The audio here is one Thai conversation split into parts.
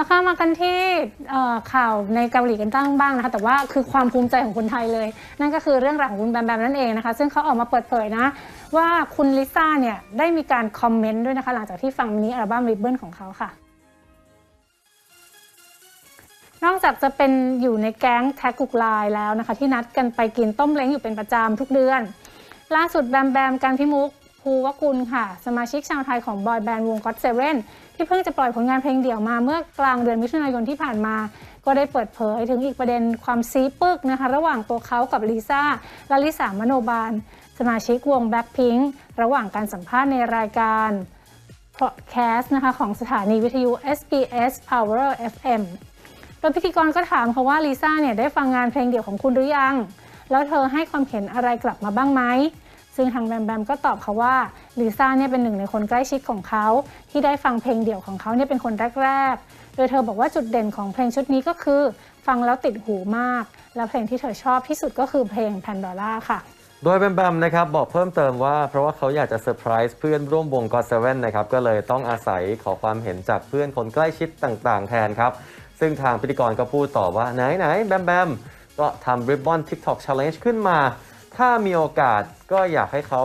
แล้วข้ามากันที่ข่าวในเกาหลีกันตั้งบ้างนะคะแต่ว่าคือความภูมิใจของคนไทยเลย นั่นก็คือเรื่องราวของคุณแบมแบมนั่นเองนะคะซึ่งเขาออกมาเปิดเผยนะ ว่าคุณลิซ่าเนี่ยได้มีการคอมเมนต์ด้วยนะคะหลังจากที่ฟังมินิอัลบั้มริบเบิลของเขาค่ะ นอกจากจะเป็นอยู่ในแก๊งแท็กกุกไลน์แล้วนะคะ ที่นัดกันไปกินต้มเล้งอยู่เป็นประจำทุกเดือน ล่าสุดแบมแบมการพิมุก ภูวกุลค่ะ สมาชิกชาวไทยของบอยแบนด์วงก็ t เซเว่นที่เพิ่งจะปล่อยผลงานเพลงเดี่ยวมาเมื่อกลางเดือนมิถุนายนที่ผ่านมา ก็ได้เปิดเผยถึงอีกประเด็นความซีปึกนะคะ ระหว่างตัวเขากับลิซ่าและลิสามโนบาล สมาชิกวง Blackpink ระหว่างการสัมภาษณ์ในรายการ podcast นะคะของสถานีวิทยุ SBS Power FM โดยพิธีกรก็ถามเขาว่าลิซ่าเนี่ยได้ฟังงานเพลงเดี่ยวของคุณหรือยัง แล้วเธอให้ความเห็นอะไรกลับมาบ้างไหม ซึ่งทางแบมแบมก็ตอบเขาว่าลิซ่าเนี่ยเป็นหนึ่งในคนใกล้ชิดของเขา ที่ได้ฟังเพลงเดี่ยวของเขาเนี่ยเป็นคนแรกๆ โดยเธอบอกว่าจุดเด่นของเพลงชุดนี้ก็คือ ฟังแล้วติดหูมาก และเพลงที่เธอชอบที่สุดก็คือเพลง Pandora ค่ะ โดยแบมแบมนะครับบอกเพิ่มเติมว่า เพราะว่าเขาอยากจะเซอร์ไพรส์เพื่อนร่วมวงก็เซเว่นนะครับก็เลยต้องอาศัยขอความเห็นจากเพื่อนคนใกล้ชิดต่างๆ แทนครับซึ่งทางพิธีกรก็พูดต่อว่าไหนไหนแบมแบมก็ทำ Ribbon TikTok Challenge ขึ้นมา ถ้ามีโอกาสก็อยากให้เขา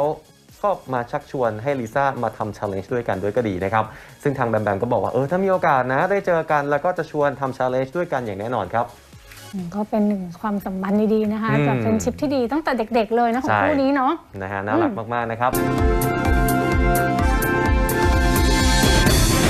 ก็มาชักชวนให้ลิซ่ามาทำ challenge ด้วยกันด้วยก็ดีนะครับ ซึ่งทางแบมแบมก็บอกว่าเออถ้ามีโอกาสนะได้เจอกันแล้วก็จะชวนทำ challenge ด้วยกันอย่างแน่นอนครับอืมก็เป็นหนึ่งความสัมพันธ์ดีๆนะคะอืมกับเป็นชิปที่ดีตั้งแต่เด็กๆเลยนะของใช่คู่นี้เนาะนะฮะน่ารักมากๆนะครับ